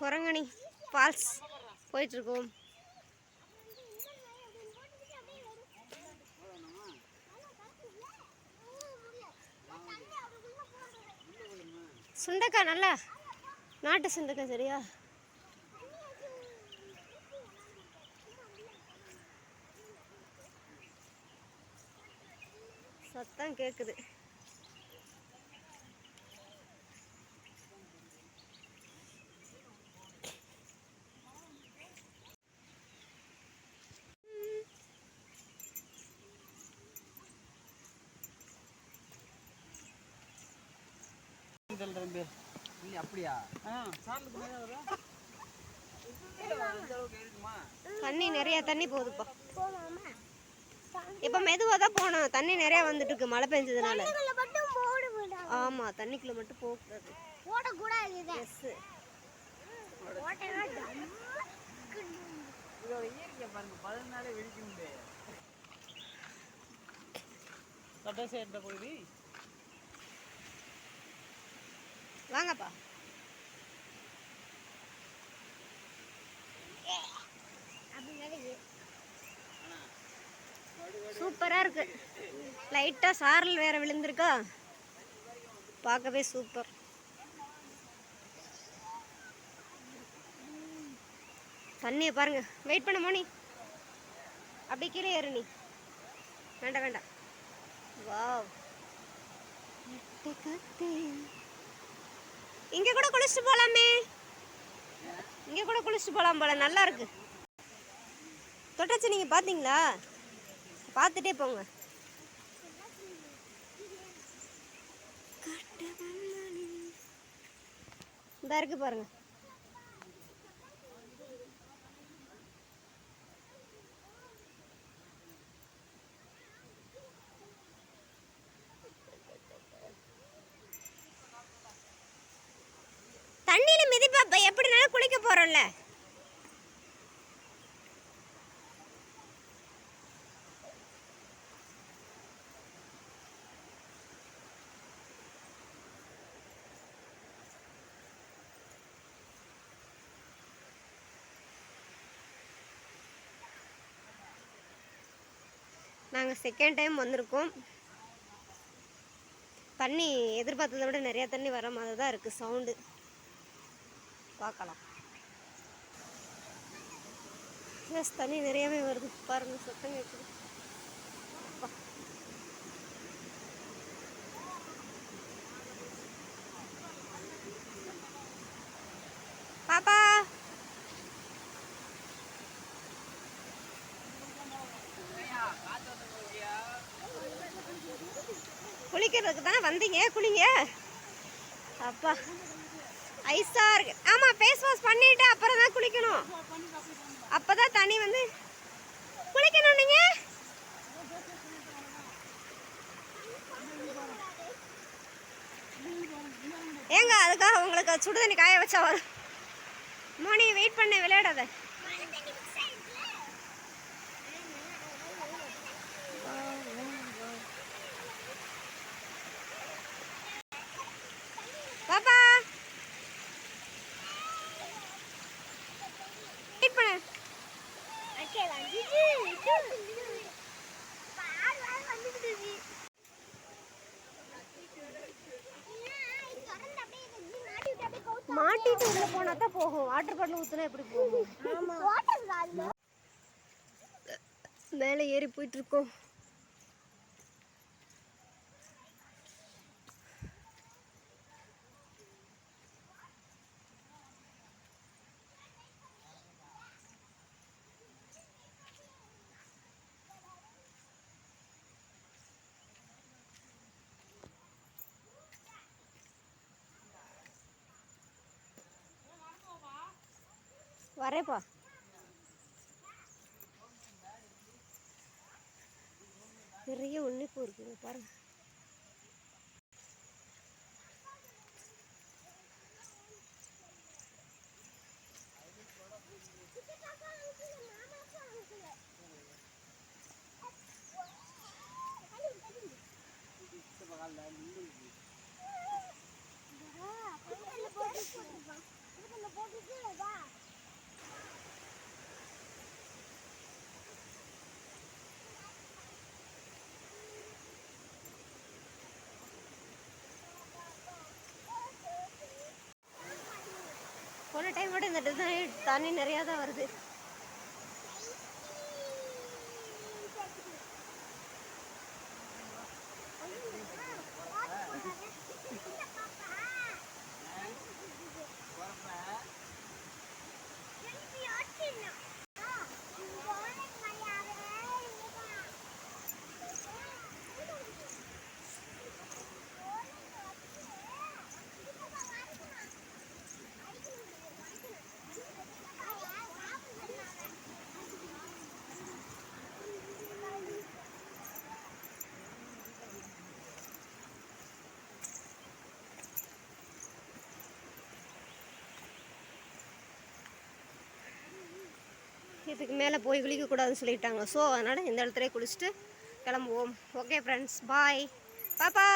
Kurangani falls போயிட்டுருக்கோம். சுண்டக்காய் நல்லா? நாட்டு சுண்டக்காய் சரியா? சத்தம் கேட்குது தம்பி இல்லை அப்படியா தண்ணி நிறைய தண்ணி போகுதுப்பா இப்போ மெதுவாக தான் போகணும். தண்ணி நிறைய வந்துட்டு இருக்கு மழை பெஞ்சதுனால. ஆமா தண்ணிக்குள்ள மட்டும் போகக்கூடாது. எஸ் இதோட இயற்கை பாருங்க பகுதி. வாங்கப்பா. சூப்பரா இருக்கு. லைட்டா சாரல் வேற விழுந்திருக்கா? பார்க்கவே சூப்பர். தண்ணியை பாருங்க. வெயிட் பண்ண மோனி. அப்படி கீழே ஏறு நீ. வேண்டாம் வேண்டாம். வாவ். இங்கே கூட குளிச்சுட்டு போகலாமே இங்கே கூட குளிச்சுட்டு போகலாம் போல நல்லா இருக்கு. தொட்டச்சு நீங்கள் பார்த்தீங்களா பார்த்துட்டே போங்க. இந்த இருக்கு பாருங்கள் பண்ணல நாங்கள் செகண்ட் டைம் வந்திருக்கோம். தண்ணி எதிர்பார்த்ததை விட நிறைய தண்ணி வர மாதிரி தான் இருக்குது சவுண்டு பார்க்கலாம். எஸ் தண்ணி நிறையவே வருது. பாருங்க சத்தம் கேட்குது பாப்பா. குளிக்கிறதுக்கு தானே வந்தீங்க? குளிங்க. அப்பா. ஐஸா இருக்கு. ஆமா ஃபேஸ் வாஷ் பண்ணிட்டு அப்புறம் தான் குளிக்கணும். அப்பதான் தண்ணி வந்து குளிக்கணும் நீங்க? ஏங்க அதுக்காக உங்களுக்கு சுடுதண்ணி காய வச்சா வரும். மோனி வெயிட் பண்ண விளையாடாத பாப்பா வெயிட் பண்ணு. மாட்டிட்டு உள்ள போனா தான் போகும். வாட்டர் பாட்டில் ஊத்துனா எப்படி போகும்? மேலே ஏறி போயிட்டு இருக்கோம். வரேப்பா நிறைய உன்னிப்பு இருக்குங்க டைம் விட இந்த டிசைன் தண்ணி நிறையா தான் வருது. இதுக்கு மேலே போய் குளிக்கக்கூடாதுன்னு சொல்லிட்டாங்க. ஸோ அதனால் இந்த இடத்துல குளிச்சுட்டு கிளம்புவோம். ஓகே ஃப்ரெண்ட்ஸ் பாய் பாப்பா